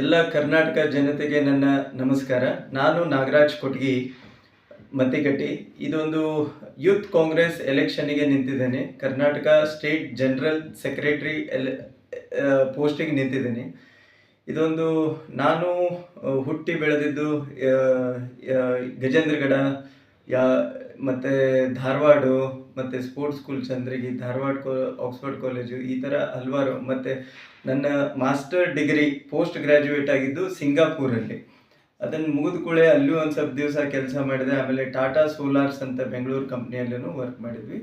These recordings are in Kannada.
ಎಲ್ಲ ಕರ್ನಾಟಕ ಜನತೆಗೆ ನನ್ನ ನಮಸ್ಕಾರ. ನಾನು ನಾಗರಾಜ್ ಕೊಟ್ಗಿ ಮತ್ತಿಕಟ್ಟಿ. ಇದೊಂದು ಯೂತ್ ಕಾಂಗ್ರೆಸ್ ಎಲೆಕ್ಷನ್ಗೆ ನಿಂತಿದ್ದೇನೆ. ಕರ್ನಾಟಕ ಸ್ಟೇಟ್ ಜನರಲ್ ಸೆಕ್ರೆಟರಿ ಎಲ್ ಪೋಸ್ಟಿಗೆ ನಿಂತಿದ್ದೇನೆ. ಇದೊಂದು, ನಾನು, ಹುಟ್ಟಿ ಬೆಳೆದಿದ್ದು ಗಜೇಂದ್ರಗಡ, ಯಾ ಮತ್ತು ಧಾರವಾಡ, ಮತ್ತು ಸ್ಪೋರ್ಟ್ಸ್ ಸ್ಕೂಲ್ ಚಂದ್ರಗಿ ಧಾರವಾಡ ಕೋ ಆಕ್ಸ್ಫರ್ಡ್ ಕಾಲೇಜು ಈ ಥರ ಹಲವಾರು, ಮತ್ತು ನನ್ನ ಮಾಸ್ಟರ್ ಡಿಗ್ರಿ ಪೋಸ್ಟ್ ಗ್ರ್ಯಾಜುಯೇಟ್ ಆಗಿದ್ದು ಸಿಂಗಾಪುರಲ್ಲಿ. ಅದನ್ನು ಮುಗಿದ ಕೂಡಲೇ ಅಲ್ಲೂ ಒಂದು ಸ್ವಲ್ಪ ದಿವಸ ಕೆಲಸ ಮಾಡಿದೆ, ಆಮೇಲೆ ಟಾಟಾ ಸೋಲಾರ್ಸ್ ಅಂತ ಬೆಂಗಳೂರು ಕಂಪ್ನಿಯಲ್ಲೂ ವರ್ಕ್ ಮಾಡಿದ್ವಿ.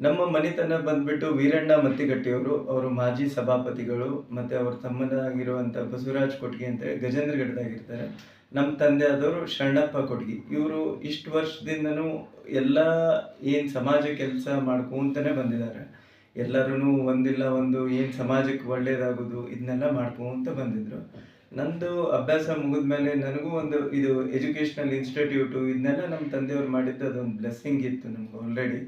ನಮ್ಮ ಮನೆತನ ಬಂದ್ಬಿಟ್ಟು ವೀರಣ್ಣ ಮತ್ತಿಗಟ್ಟಿಯವರು, ಅವರು ಮಾಜಿ ಸಭಾಪತಿಗಳು, ಮತ್ತು ಅವ್ರ ತಮ್ಮನಾಗಿರುವಂಥ ಬಸವರಾಜ್ ಕೊಟ್ಗಿ ಅಂತ ಗಜೇಂದ್ರಗಢದಾಗಿರ್ತಾರೆ ನಮ್ಮ ತಂದೆ ಆದವರು ಶರಣಪ್ಪ ಕೊಡ್ಗಿ ಇವರು ಇಷ್ಟು ವರ್ಷದಿಂದನೂ ಎಲ್ಲ ಏನು ಸಮಾಜ ಕೆಲಸ ಮಾಡ್ಕೊಂತಾನೆ ಬಂದಿದ್ದಾರೆ ಎಲ್ಲರೂ ಒಂದಿಲ್ಲ ಒಂದು ಏನು ಸಮಾಜಕ್ಕೆ ಒಳ್ಳೇದಾಗೋದು ಇದನ್ನೆಲ್ಲ ಮಾಡ್ಕೊಂತ ಬಂದಿದ್ರು. ನಂದು ಅಭ್ಯಾಸ ಮುಗಿದ್ಮೇಲೆ ನನಗೂ ಒಂದು ಇದು ಎಜುಕೇಷ್ನಲ್ ಇನ್ಸ್ಟಿಟ್ಯೂಟು ಇದನ್ನೆಲ್ಲ ನಮ್ಮ ತಂದೆಯವ್ರು ಮಾಡಿದ್ದು ಅದೊಂದು ಬ್ಲೆಸ್ಸಿಂಗ್ ಇತ್ತು ನಮ್ಗೆ ಆಲ್ರೆಡಿ.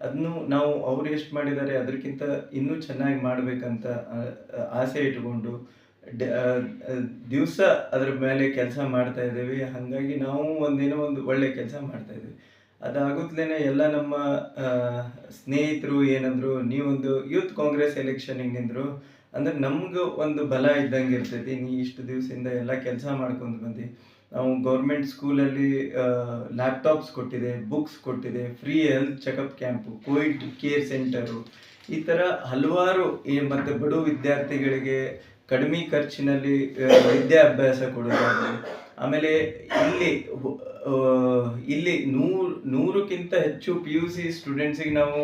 ಅದನ್ನು ನಾವು ಅವ್ರು ಎಷ್ಟು ಮಾಡಿದ್ದಾರೆ ಅದಕ್ಕಿಂತ ಇನ್ನೂ ಚೆನ್ನಾಗಿ ಮಾಡಬೇಕಂತ ಆಸೆ ಇಟ್ಕೊಂಡು ದಿವಸ ಅದ್ರ ಮೇಲೆ ಕೆಲಸ ಮಾಡ್ತಾ ಇದ್ದೀವಿ. ಹಾಗಾಗಿ ನಾವು ಒಂದೇನೋ ಒಂದು ಒಳ್ಳೆ ಕೆಲಸ ಮಾಡ್ತಾ ಇದ್ದೀವಿ. ಅದಾಗುತ್ತಲೇ ಎಲ್ಲ ನಮ್ಮ ಸ್ನೇಹಿತರು ಏನಂದ್ರು, ನೀವೊಂದು ಯೂತ್ ಕಾಂಗ್ರೆಸ್ ಎಲೆಕ್ಷನ್ ನಿಂದ್ರು ಅಂದ್ರೆ ನಮ್ಗೆ ಒಂದು ಬಲ ಇದ್ದಂಗೆ ಇರ್ತೈತಿ. ನೀ ಇಷ್ಟು ದಿವಸದಿಂದ ಎಲ್ಲ ಕೆಲಸ ಮಾಡ್ಕೊಂಡು ಬಂದು. ನಾವು ಗೌರ್ಮೆಂಟ್ ಸ್ಕೂಲಲ್ಲಿ ಲ್ಯಾಪ್ಟಾಪ್ಸ್ ಕೊಟ್ಟಿದೆ, ಬುಕ್ಸ್ ಕೊಟ್ಟಿದೆ, free health checkup camp, Covid care centre, ಈ ಥರ ಹಲವಾರು ಮತ್ತು ಬಡ ವಿದ್ಯಾರ್ಥಿಗಳಿಗೆ ಕಡಿಮೆ ಖರ್ಚಿನಲ್ಲಿ ವಿದ್ಯಾಭ್ಯಾಸ ಕೊಡೋದಾಗಲಿ ಆಮೇಲೆ ಇಲ್ಲಿ ಇಲ್ಲಿ ನೂರು, ನೂರಕ್ಕಿಂತ ಹೆಚ್ಚು ಪಿ ಯು ಸಿ ಸ್ಟೂಡೆಂಟ್ಸಿಗೆ ನಾವು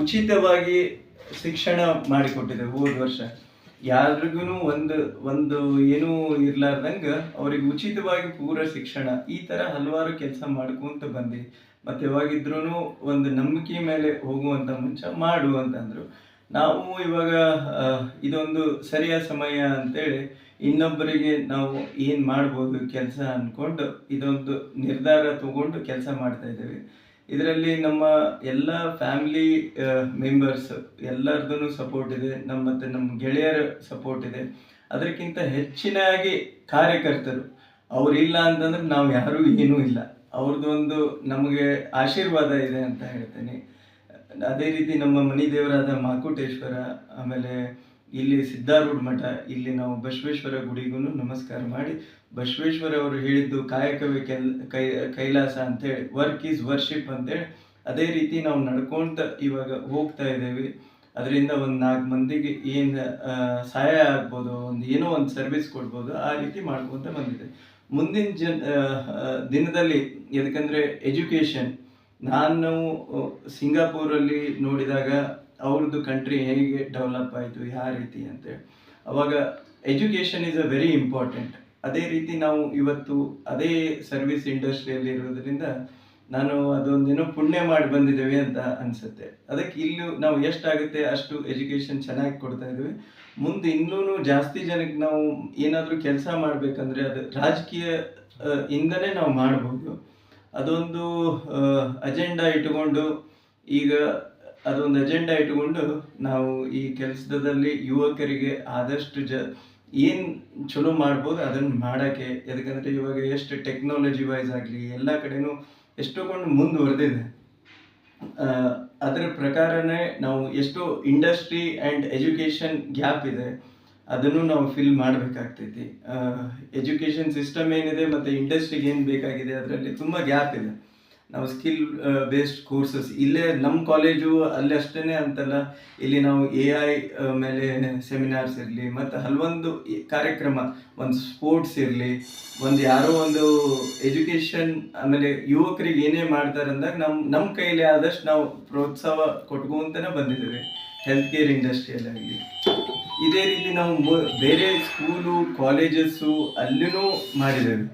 ಉಚಿತವಾಗಿ ಶಿಕ್ಷಣ ಮಾಡಿಕೊಟ್ಟಿದ್ದೇವೆ ಹೋದ ವರ್ಷ. ಯಾರಿಗೂ ಒಂದು ಒಂದು ಏನೂ ಇರ್ಲಾರ್ದಂಗೆ ಅವ್ರಿಗೆ ಉಚಿತವಾಗಿ ಪೂರ ಶಿಕ್ಷಣ, ಈ ಥರ ಹಲವಾರು ಕೆಲಸ ಮಾಡ್ಕೊಂತ ಬಂದೆ. ಮತ್ತೆ ಯಾವಾಗಿದ್ರೂ ಒಂದು ನಂಬಿಕೆ ಮೇಲೆ ಹೋಗುವಂಥ ಮುಂಚೆ ಮಾಡು ಅಂತಂದ್ರು. ನಾವು ಇವಾಗ ಇದೊಂದು ಸರಿಯಾದ ಸಮಯ ಅಂತೇಳಿ ಇನ್ನೊಬ್ಬರಿಗೆ ನಾವು ಏನು ಮಾಡ್ಬೋದು ಕೆಲಸ ಅಂದ್ಕೊಂಡು ಇದೊಂದು ನಿರ್ಧಾರ ತಗೊಂಡು ಕೆಲಸ ಮಾಡ್ತಾ ಇದ್ದೇವೆ. ಇದರಲ್ಲಿ ನಮ್ಮ ಎಲ್ಲ ಫ್ಯಾಮಿಲಿ ಮೆಂಬರ್ಸ್ ಎಲ್ಲರದ್ದು ಸಪೋರ್ಟ್ ಇದೆ. ನಮ್ಮ ಮತ್ತು ನಮ್ಮ ಗೆಳೆಯರ ಸಪೋರ್ಟ್ ಇದೆ. ಅದಕ್ಕಿಂತ ಹೆಚ್ಚಿನಾಗಿ ಕಾರ್ಯಕರ್ತರು. ಅವರಿಲ್ಲ ಅಂತಂದ್ರೆ ನಾವು ಯಾರೂ ಏನೂ ಇಲ್ಲ. ಅವ್ರದ್ದೊಂದು ನಮಗೆ ಆಶೀರ್ವಾದ ಇದೆ ಅಂತ ಹೇಳ್ತೇನೆ. ಅದೇ ರೀತಿ ನಮ್ಮ ಮನಿ ದೇವರಾದ ಮಾಕುಟೇಶ್ವರ, ಆಮೇಲೆ ಇಲ್ಲಿ ಸಿದ್ಧಾರೂಢ ಮಠ, ಇಲ್ಲಿ ನಾವು ಬಸವೇಶ್ವರ ಗುಡಿಗೂ ನಮಸ್ಕಾರ ಮಾಡಿ ಬಸವೇಶ್ವರ ಅವರು ಹೇಳಿದ್ದು ಕಾಯಕವೇ ಕೆಲ್, ಕೈ, ಕೈಲಾಸ ಅಂತೇಳಿ ವರ್ಕ್ ಈಸ್ ವರ್ಷಿಪ್ ಅಂತೇಳಿ. ಅದೇ ರೀತಿ ನಾವು ನಡ್ಕೊಂತ ಇವಾಗ ಹೋಗ್ತಾ ಇದ್ದೇವೆ. ಅದರಿಂದ ಒಂದು ನಾಲ್ಕು ಮಂದಿಗೆ ಏನು ಸಹಾಯ ಆಗ್ಬೋದು, ಒಂದು ಏನೋ ಒಂದು ಸರ್ವಿಸ್ ಕೊಡ್ಬೋದು, ಆ ರೀತಿ ಮಾಡ್ಕೊಂತ ಬಂದಿದೆ ಮುಂದಿನ ಜನ್ ದಿನದಲ್ಲಿ, ಯಾಕಂದರೆ ಎಜುಕೇಷನ್ ನಾನು ಸಿಂಗಾಪುರಲ್ಲಿ ನೋಡಿದಾಗ ಅವ್ರದ್ದು ಕಂಟ್ರಿ ಹೇಗೆ ಡೆವಲಪ್ ಆಯಿತು, ಯಾವ ರೀತಿ ಅಂತೇಳಿ ಅವಾಗ education is a very important ಅದೇ ರೀತಿ ನಾವು ಇವತ್ತು ಅದೇ ಸರ್ವಿಸ್ ಇಂಡಸ್ಟ್ರಿಯಲ್ಲಿ ಇರೋದ್ರಿಂದ ನಾನು ಅದೊಂದೇನೋ ಪುಣ್ಯ ಮಾಡಿ ಬಂದಿದ್ದೇವೆ ಅಂತ ಅನಿಸುತ್ತೆ. ಅದಕ್ಕೆ ಇಲ್ಲೂ ನಾವು ಎಷ್ಟಾಗುತ್ತೆ ಅಷ್ಟು ಎಜುಕೇಷನ್ ಚೆನ್ನಾಗಿ ಕೊಡ್ತಾ ಇದ್ದೀವಿ. ಮುಂದೆ ಇನ್ನೂ ಜಾಸ್ತಿ ಜನಕ್ಕೆ ನಾವು ಏನಾದರೂ ಕೆಲಸ ಮಾಡಬೇಕಂದ್ರೆ ಅದು ರಾಜಕೀಯ ಇಂದನೇ ನಾವು ಮಾಡ್ಬೋದು. ಅದೊಂದು ಅಜೆಂಡಾ ಇಟ್ಟುಕೊಂಡು ಈಗ ಅದೊಂದು ಅಜೆಂಡಾ ಇಟ್ಟುಕೊಂಡು ನಾವು ಈ ಕೆಲಸದಲ್ಲಿ ಯುವಕರಿಗೆ ಆದಷ್ಟು ಜ, ಏನು ಚಲೋ ಮಾಡ್ಬೋದು ಅದನ್ನು ಮಾಡೋಕ್ಕೆ, ಯಾಕಂದರೆ ಇವಾಗ ಎಷ್ಟು ಟೆಕ್ನಾಲಜಿ ವೈಸ್ ಆಗಲಿ, ಎಲ್ಲ ಕಡೆನೂ ಎಷ್ಟೊಂದು ಮುಂದುವರೆದಿದೆ ಅದರ ಪ್ರಕಾರನೇ ನಾವು ಎಷ್ಟೋ ಇಂಡಸ್ಟ್ರಿ ಆ್ಯಂಡ್ ಎಜುಕೇಷನ್ ಗ್ಯಾಪ್ ಇದೆ. ಅದನ್ನು ನಾವು ಫಿಲ್ ಮಾಡಬೇಕಾಗ್ತೈತಿ. ಎಜುಕೇಷನ್ ಸಿಸ್ಟಮ್ ಏನಿದೆ ಮತ್ತು ಇಂಡಸ್ಟ್ರಿಗೆ ಏನು ಬೇಕಾಗಿದೆ ಅದರಲ್ಲಿ ತುಂಬ ಗ್ಯಾಪ್ ಇದೆ. ನಾವು ಸ್ಕಿಲ್ ಬೇಸ್ಡ್ ಕೋರ್ಸಸ್ ಇಲ್ಲೇ ನಮ್ಮ ಕಾಲೇಜು ಅಲ್ಲಿ ಅಷ್ಟೇ ಅಂತಲ್ಲ, ಇಲ್ಲಿ ನಾವು ಎ ಐ ಮೇಲೆ ಸೆಮಿನಾರ್ಸ್ ಇರಲಿ, ಮತ್ತು ಹಲವೊಂದು ಕಾರ್ಯಕ್ರಮ, ಒಂದು ಸ್ಪೋರ್ಟ್ಸ್ ಇರಲಿ, ಒಂದು ಯಾರೋ ಒಂದು ಎಜುಕೇಷನ್ ಆಮೇಲೆ ಯುವಕರಿಗೆ ಏನೇ ಮಾಡ್ತಾರೆ ಅಂದಾಗ ನಮ್ಮ ನಮ್ಮ ಕೈಲಿ ಆದಷ್ಟು ನಾವು ಪ್ರೋತ್ಸಾಹ ಕೊಟ್ಕೊಂತನೇ ಬಂದಿದ್ದೇವೆ. ಹೆಲ್ತ್ ಕೇರ್ ಇಂಡಸ್ಟ್ರಿಯಲ್ಲಾಗಲಿ ಇದೇ ರೀತಿ ನಾವು ಬೇರೆ ಸ್ಕೂಲು, ಕಾಲೇಜಸ್ಸು ಅಲ್ಲಿನೂ ಮಾಡಿದ್ದೇವೆ.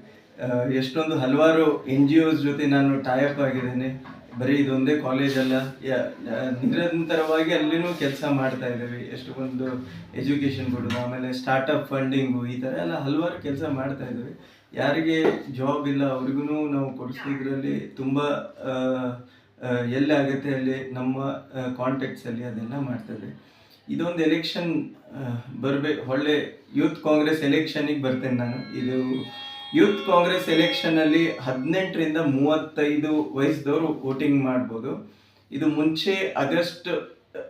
ಎಷ್ಟೊಂದು ಹಲವಾರು ಎನ್ ಜಿ ಒಸ್ ಜೊತೆ ನಾನು ಟೈಅಪ್ ಆಗಿದ್ದೇನೆ. ಬರೀ ಇದೊಂದೇ ಕಾಲೇಜ್ ಅಲ್ಲ. ನಿರಂತರವಾಗಿ ಅಲ್ಲಿನೂ ಕೆಲಸ ಮಾಡ್ತಾ ಇದ್ದೇವೆ. ಎಷ್ಟೊಂದು ಎಜುಕೇಷನ್ ಕೊಡೋದು, ಆಮೇಲೆ ಸ್ಟಾರ್ಟಪ್ ಫಂಡಿಂಗು ಈ ಥರ ಎಲ್ಲ ಹಲವಾರು ಕೆಲಸ ಮಾಡ್ತಾ ಇದ್ದೇವೆ. ಯಾರಿಗೆ ಜಾಬ್ ಇಲ್ಲ ಅವ್ರಿಗೂ ನಾವು ಕೊಡಿಸೋದ್ರಲ್ಲಿ ತುಂಬ ಎಲ್ಲಿ ಆಗುತ್ತೆ ಅಲ್ಲಿ, ನಮ್ಮ ಕಾಂಟ್ಯಾಕ್ಟ್ಸಲ್ಲಿ ಅದೆಲ್ಲ ಮಾಡ್ತೇವೆ ಇದೊಂದು ಎಲೆಕ್ಷನ್ ಬರಬೇಕು ಒಳ್ಳೆ ಯೂತ್ ಕಾಂಗ್ರೆಸ್ ಎಲೆಕ್ಷನಿಗೆ ಬರ್ತೇನೆ ನಾನು. ಇದು ಯೂತ್ ಕಾಂಗ್ರೆಸ್ ಎಲೆಕ್ಷನಲ್ಲಿ ಹದಿನೆಂಟರಿಂದ ಮೂವತ್ತೈದು ವಯಸ್ಸದವರು ವೋಟಿಂಗ್ ಮಾಡ್ಬೋದು. ಇದು ಮುಂಚೆ ಆಗಸ್ಟ್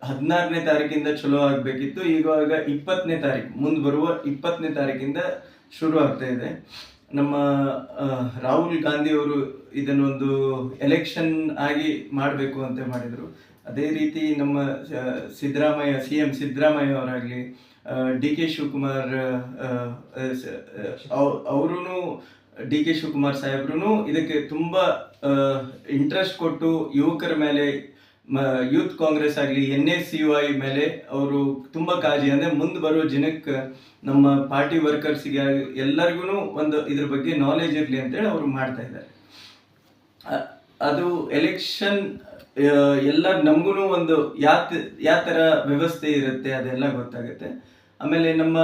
ಹದಿನಾರನೇ ತಾರೀಕಿಂದ ಚಲೋ ಆಗಬೇಕಿತ್ತು ಇವಾಗ ಇಪ್ಪತ್ತನೇ ತಾರೀಕು, ಮುಂದೆ ಬರುವ ಇಪ್ಪತ್ತನೇ ತಾರೀಕಿಂದ ಶುರು ಆಗ್ತಾ ಇದೆ. ನಮ್ಮ ರಾಹುಲ್ ಗಾಂಧಿ ಅವರು ಇದನ್ನೊಂದು ಎಲೆಕ್ಷನ್ ಆಗಿ ಮಾಡಬೇಕು ಅಂತ ಮಾಡಿದರು. ಅದೇ ರೀತಿ ನಮ್ಮ ಸಿದ್ದರಾಮಯ್ಯ, ಸಿ ಎಂ ಸಿದ್ದರಾಮಯ್ಯ ಅವರಾಗಲಿ ಡಿ ಕೆ ಶಿವಕುಮಾರ್ ಅವರು ಡಿ ಕೆ ಶಿವಕುಮಾರ್ ಸಾಹೇಬ್ರು ಇದಕ್ಕೆ ತುಂಬ ಇಂಟ್ರೆಸ್ಟ್ ಕೊಟ್ಟು ಯುವಕರ ಮೇಲೆ ಯೂತ್ ಕಾಂಗ್ರೆಸ್ ಆಗಲಿ ಎನ್ ಎಸ್ ಯು ವೈ ಮೇಲೆ ಅವರು ತುಂಬ ಕಾಳಜಿ. ಅಂದರೆ ಮುಂದೆ ಬರೋ ಜನಕ್ಕೆ ನಮ್ಮ ಪಾರ್ಟಿ ವರ್ಕರ್ಸಿಗೆ ಎಲ್ಲರಿಗೂ ಒಂದು ಇದ್ರ ಬಗ್ಗೆ ನಾಲೆಜ್ ಇರಲಿ ಅಂತೇಳಿ ಅವರು ಮಾಡ್ತಾ ಇದ್ದಾರೆ. ಅದು ಎಲೆಕ್ಷನ್ ಎಲ್ಲ ನಮಗೂ ಒಂದು ಯಾತ್ ಯಾವ ಥರ ವ್ಯವಸ್ಥೆ ಇರುತ್ತೆ, ಅದೆಲ್ಲ ಗೊತ್ತಾಗುತ್ತೆ. ಆಮೇಲೆ ನಮ್ಮ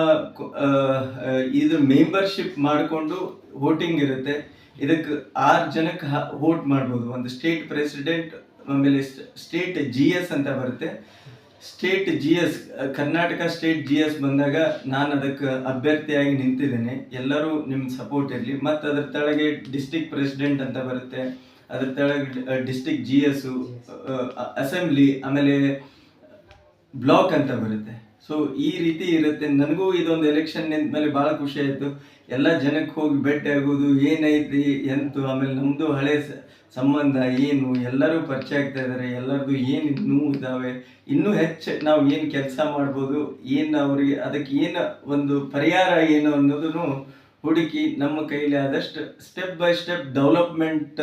ಇದು ಮೆಂಬರ್ಶಿಪ್ ಮಾಡಿಕೊಂಡು ವೋಟಿಂಗ್ ಇರುತ್ತೆ. ಇದಕ್ಕೆ ಆರು ಜನಕ್ಕೆ ವೋಟ್ ಮಾಡ್ಬೋದು. ಒಂದು ಸ್ಟೇಟ್ ಪ್ರೆಸಿಡೆಂಟ್ ಆಮೇಲೆ ಸ್ಟೇಟ್ ಜಿ ಎಸ್ ಅಂತ ಬರುತ್ತೆ. State G S Karnataka state G S ಬಂದಾಗ ನಾನು ಅದಕ್ಕೆ ಅಭ್ಯರ್ಥಿಯಾಗಿ ನಿಂತಿದ್ದೇನೆ. ಎಲ್ಲರೂ ನಿಮ್ಮ ಸಪೋರ್ಟ್ ಇರಲಿ. ಮತ್ತು ಅದರ ತಳಗೆ ಡಿಸ್ಟಿಕ್ ಪ್ರೆಸಿಡೆಂಟ್ ಅಂತ ಬರುತ್ತೆ. ಅದ್ರ ತೆಳಗೆ ಡಿಸ್ಟಿಕ್ ಜಿ ಎಸ್ ಅಸೆಂಬ್ಲಿ ಆಮೇಲೆ ಬ್ಲಾಕ್ ಅಂತ ಬರುತ್ತೆ. ಸೊ ಈ ರೀತಿ ಇರುತ್ತೆ. ನನಗೂ ಇದೊಂದು ಎಲೆಕ್ಷನ್ ನಿಂತ ಮೇಲೆ ಭಾಳ ಖುಷಿ ಆಯಿತು. ಎಲ್ಲ ಜನಕ್ಕೆ ಹೋಗಿ ಭೇಟಿ ಆಗೋದು ಏನೈತಿ ಎಂತು, ಆಮೇಲೆ ನಮ್ಮದು ಹಳೆ ಸಂಬಂಧ, ಏನು, ಎಲ್ಲರೂ ಪರಿಚಯ ಆಗ್ತಾ ಇದ್ದಾರೆ. ಎಲ್ಲರದು ಏನು ಇನ್ನೂ ಇದ್ದಾವೆ ಇನ್ನೂ ಹೆಚ್ಚು ನಾವು ಏನು ಕೆಲಸ ಮಾಡ್ಬೋದು, ಏನು ಅವ್ರಿಗೆ, ಅದಕ್ಕೆ ಏನು ಒಂದು ಪರಿಹಾರ ಏನು ಅನ್ನೋದನ್ನು ಹುಡುಕಿ ನಮ್ಮ ಕೈಲಿ ಆದಷ್ಟು ಸ್ಟೆಪ್ ಬೈ ಸ್ಟೆಪ್ ಡೆವಲಪ್ಮೆಂಟ್